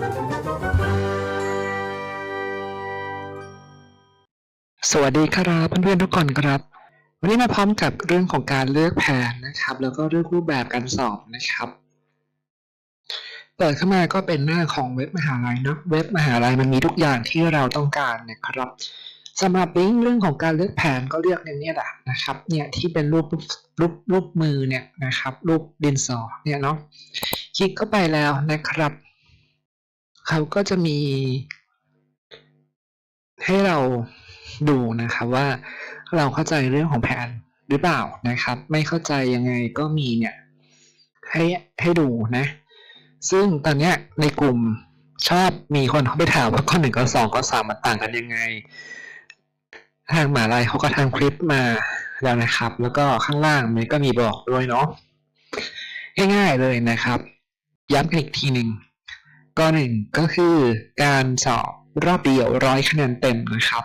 สวัสดีครับเพื่อนๆทุกคนครับ วันนี้มาพร้อมกับเรื่องของการเลือกแผนนะครับ แล้วก็เลือกรูปแบบการสอบนะครับ เปิดเข้ามาก็เป็นหน้าของเว็บมหาลัยเนาะเว็บมหาลัยมันมีทุกอย่างที่เราต้องการนะครับสำหรับลิงก์เรื่องของการเลือกแผนก็เลือกอย่างนี้แหละนะครับ เนี่ยที่เป็นรูปรูปรูปมือเนี่ยนะครับ รูปดินสอเนี่ยเนาะคลิกเข้าไปแล้วนะครับ เขาก็จะมีให้เราดูนะครับว่าเราเข้าใจเรื่องของแผนหรือเปล่านะครับ ไม่เข้าใจยังไงก็มีเนี่ยให้ให้ดูนะ ซึ่งตอนเนี้ยในกลุ่มชอบมีคนเขาไปถามว่าข้อหนึ่งข้อสองข้อสามมันต่างกันยังไง ทางหมาลัยเขาก็ทำคลิปมาแล้วนะครับ แล้วก็ข้างล่างมันก็มีบอกด้วยเนาะง่ายๆเลยนะครับ ย้ำอีกทีหนึ่ง ก็หนึ่งก็คือการสอบรอบเดียวร้อยคะแนนเต็มนะครับ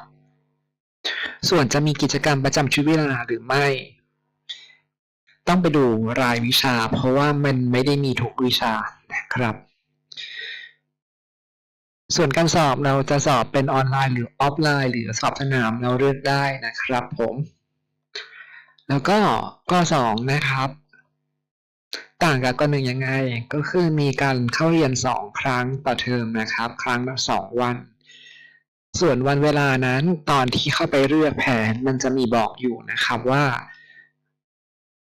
ส่วนจะมีกิจกรรมประจำชีวิตเวลาหรือไม่ ต้องไปดูรายวิชา เพราะว่ามันไม่ได้มีทุกวิชานะครับ ส่วนการสอบเราจะสอบเป็นออนไลน์หรือออฟไลน์ หรือสอบสนามเราเลือกได้นะครับผม แล้วก็ข้อสองนะครับ ต่างกับข้อหนึ่งยังไง ก็คือมีการเข้าเรียนสองครั้งต่อเทอมนะครับ ครั้งละสองวัน ส่วนวันเวลานั้นตอนที่เข้าไปเลือกแผนมันจะมีบอกอยู่นะครับว่า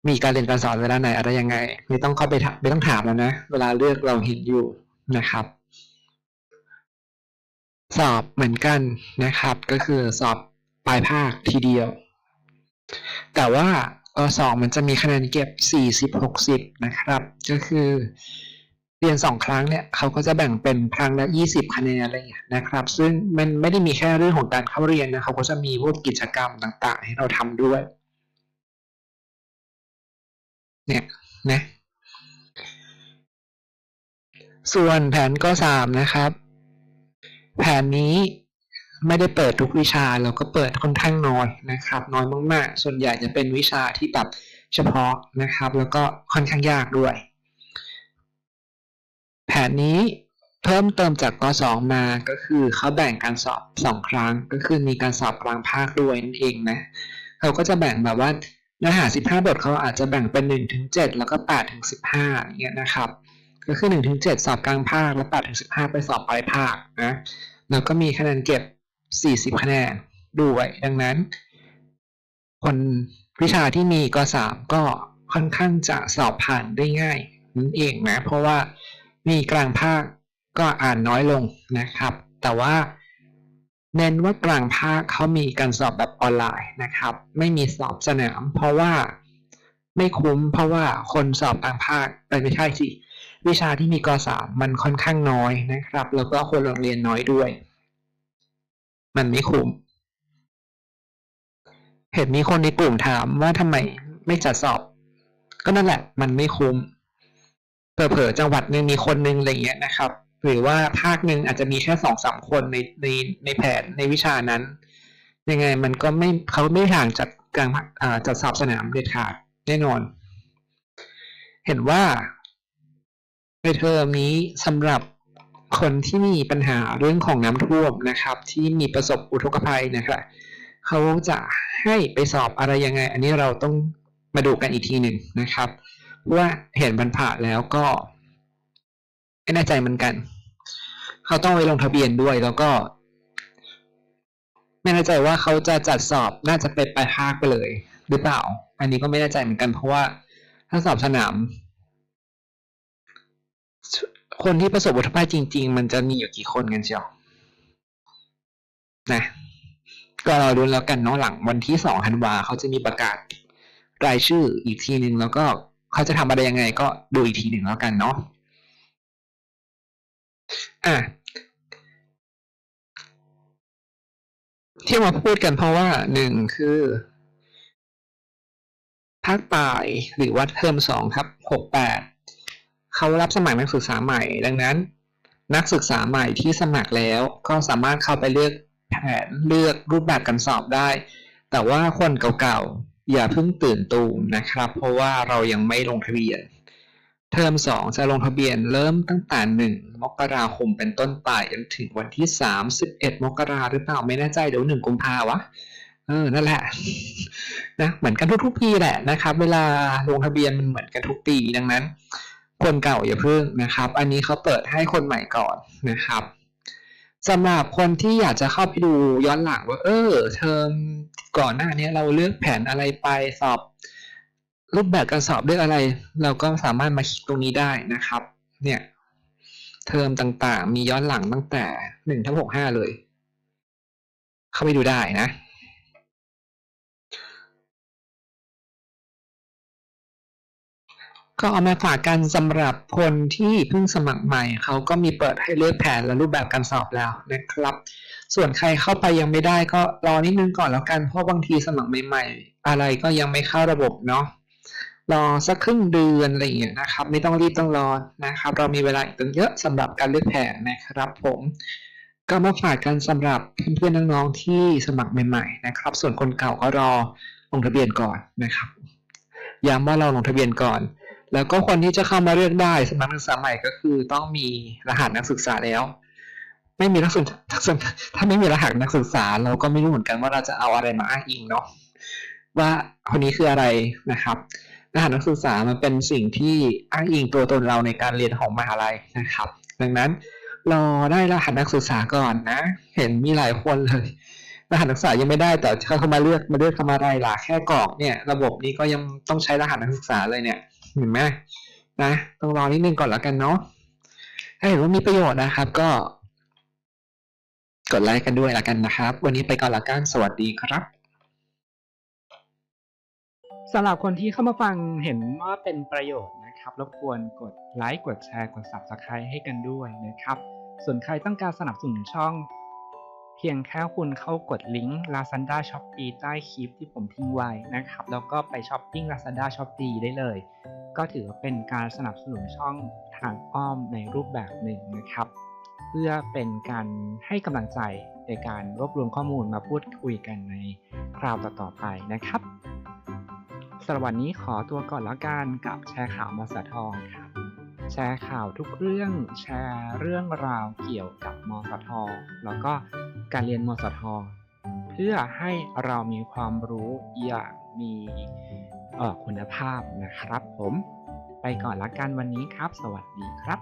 มีการเรียนการสอนเวลาไหนอะไรยังไง ไม่ต้องเข้าไปไม่ต้องถามแล้วนะ เวลาเลือกเราเห็นอยู่นะครับ สอบเหมือนกันนะครับ ก็คือสอบปลายภาคทีเดียว แต่ว่า อสองมันจะมีคะแนนเก็บสี่สิบหกสิบนะครับ ก็คือเรียนสองครั้งเนี่ยเขาก็จะแบ่งเป็นครั้งละยี่สิบคะแนนอะไรอย่างเงี้ยนะครับ ซึ่งมันไม่ได้มีแค่เรื่องของการเข้าเรียนนะเขาก็จะมีพวกกิจกรรมต่างๆ ให้เราทำด้วย เนี่ยนะส่วนแผนก็สามนะครับ แผนนี้ ไม่ได้เปิดทุกวิชาเราก็เปิดค่อนข้างน้อยนะครับ น้อยมากๆ ส่วนใหญ่จะเป็นวิชาที่แบบเฉพาะนะครับ แล้วก็ค่อนข้างยากด้วย แผนนี้เพิ่มเติมจากกสองมาก็คือเขาแบ่งการสอบสองครั้ง ก็คือมีการสอบกลางภาคด้วยนั่นเองนะเขาก็จะแบ่งแบบว่าเนื้อหา 15 บทเขาอาจจะแบ่งเป็น1ถึง7แล้วก็8ถึง15อย่างเงี้ยนะครับ ก็คือ1ถึง7สอบกลางภาคแล้ว8ถึง15 ไปสอบปลายภาคนะแล้วก็มีคะแนนเก็บ 40 คะแนนด้วย ดังนั้น คนวิชาที่มีกสามก็ค่อนข้างจะสอบผ่านได้ง่ายนั่นเองนะ เพราะว่ามีกลางภาคก็อ่านน้อยลงนะครับ แต่ว่าเน้นว่ากลางภาคเขามีการสอบแบบออนไลน์นะครับ ไม่มีสอบสนาม เพราะว่าไม่คุ้ม เพราะว่าคนสอบกลางภาคไปไม่ใช่สิวิชาที่มีกสามมันค่อนข้างน้อยนะครับ แล้วก็คนโรงเรียนน้อยด้วย มันไม่คุ้มเห็นมีคนในกลุ่มถามว่าทำไมไม่จัดสอบ ก็นั่นแหละ มันไม่คุ้มเผลอๆจังหวัดหนึ่งมีคนหนึ่งอะไรเงี้ยนะครับ หรือว่าภาคหนึ่งอาจจะมีแค่สองสามคนในในในแผนในวิชานั้น ยังไงมันก็ไม่เขาไม่ห่างจากกลางจัดสอบสนามเด็ดขาดแน่นอน เห็นว่าในเทอมนี้สำหรับ คนที่มีปัญหาเรื่องของน้ำท่วมนะครับ ที่มีประสบอุทกภัยนะครับเขาจะให้ไปสอบอะไรยังไง อันนี้เราต้องมาดูกันอีกทีหนึ่งนะครับว่าเห็นบรรพาแล้วก็ไม่แน่ใจเหมือนกัน เขาต้องไปลงทะเบียนด้วยแล้วก็ ไม่แน่ใจว่าเขาจะจัดสอบน่าจะเป็นปลายภาคไปเลย หรือเปล่า อันนี้ก็ไม่แน่ใจเหมือนกันเพราะว่าถ้าสอบสนาม คนที่ประสบอุทกภัยจริง ๆ มันจะมีอยู่กี่คนกันเชียวนะ ก็เราดูแล้วกันเนาะหลังวันที่สองธันวาเขาจะมีประกาศรายชื่ออีกทีหนึ่งแล้วก็เขาจะทำอะไรยังไง ก็ดูอีกทีหนึ่งแล้วกันเนาะอะที่มาพูดกันเพราะว่าหนึ่งคือภาคปลายหรือว่าเทอมสองครับหกแปด เขารับสมัครนักศึกษาใหม่ ดังนั้น นักศึกษาใหม่ที่สมัครแล้วก็สามารถเข้าไปเลือกแผนเลือกรูปแบบการสอบได้ แต่ว่าคนเก่าๆ อย่าเพิ่งตื่นตูมนะครับ เพราะว่าเรายังไม่ลงทะเบียน เทอมสองจะลงทะเบียนเริ่มตั้งแต่หนึ่งมกราคมเป็นต้นไปจนถึงวันที่สามสิบเอ็ดมกราหรือเปล่าไม่แน่ใจเดี๋ยวหนึ่งกุมภาวะเออ นั่นแหละนะ เหมือนกันทุกๆปีแหละนะครับ เวลาลงทะเบียนมันเหมือนกันทุกปี ดังนั้น คนเก่าอย่าเพิ่งนะครับ อันนี้เขาเปิดให้คนใหม่ก่อนนะครับสำหรับคนที่อยากจะเข้าไปดูย้อนหลังว่า เออเทอมก่อนหน้านี้เราเลือกแผนอะไรไปสอบ รูปแบบการสอบเลือกอะไร เราก็สามารถมาคลิกตรงนี้ได้นะครับ เนี่ยเทอมต่างๆ มีย้อนหลังตั้งแต่หนึ่งถึงหกห้าเลย เข้าไปดูได้นะ ก็เอามาฝากกันสำหรับคนที่เพิ่งสมัครใหม่เขาก็มีเปิดให้เลือกแผนและรูปแบบการสอบแล้วนะครับ ส่วนใครเข้าไปยังไม่ได้ก็รอนิดนึงก่อนแล้วกันเพราะบางทีสมัครใหม่ ๆ อะไรก็ยังไม่เข้าระบบเนาะรอสักครึ่งเดือนอะไรอย่างเงี้ยนะครับ ไม่ต้องรีบต้องรอนะครับ เรามีเวลาอีกตั้งเยอะสำหรับการเลือกแผนนะครับผมก็มาฝากกันสำหรับเพื่อนๆน้องๆที่สมัครใหม่ ๆ นะครับ ส่วนคนเก่าก็รอลงทะเบียนก่อนนะครับย้ำว่าเราลงทะเบียนก่อน แล้วก็คนที่จะเข้ามาเลือกได้สำหรับนักศึกษาใหม่ก็คือต้องมีรหัสนักศึกษาแล้ว ไม่มีนักศึกษาถ้าไม่มีรหัสนักศึกษา เราก็ไม่รู้เหมือนกันว่าเราจะเอาอะไรมาอ้างอิงเนาะว่าคนนี้คืออะไรนะครับรหัสนักศึกษามันเป็นสิ่งที่อ้างอิงตัวตนเราในการเรียนของมหาลัยนะครับ ดังนั้นรอได้รหัสนักศึกษาก่อนนะ เห็นมีหลายคนเลยรหัสนักศึกษายังไม่ได้แต่เขามาเลือกมาเลือกทำอะไรล่ะแค่กรอกเนี่ย ระบบนี้ก็ยังต้องใช้รหัสนักศึกษาเลยเนี่ย เห็นไหมนะต้องรอนิดนึงก่อนแล้วกันเนาะถ้าเห็นว่ามีประโยชน์นะครับ ก็กดไลค์กันด้วยละกันนะครับ วันนี้ไปก่อนละกันสวัสดีครับสำหรับคนที่เข้ามาฟังเห็นว่าเป็นประโยชน์นะครับรบกวนกดไลค์กดแชร์กด Subscribe ให้กันด้วยนะครับ ส่วนใครต้องการสนับสนุนช่อง เพียงแค่คุณเข้ากดลิงก์ Lazada Shopee ใต้คลิปที่ผมทิ้งไว้นะครับ แล้วก็ไปช้อปปิ้ง Lazada Shopee ได้เลย ก็ถือว่าเป็นการสนับสนุนช่องทางอ้อมในรูปแบบหนึ่งนะครับ เพื่อเป็นการให้กำลังใจในการรวบรวมข้อมูลมาพูดคุยกันในคราวต่อๆไปนะครับสำหรับวันนี้ขอตัวก่อนแล้วกันกับแชร์ข่าวมสทครับแชร์ข่าวทุกเรื่องแชร์เรื่องราวเกี่ยวกับมสท แล้วก็การเรียนมสท เพื่อให้เรามีความรู้อย่างมี คุณภาพนะครับผม ไปก่อนละกันวันนี้ครับ สวัสดีครับ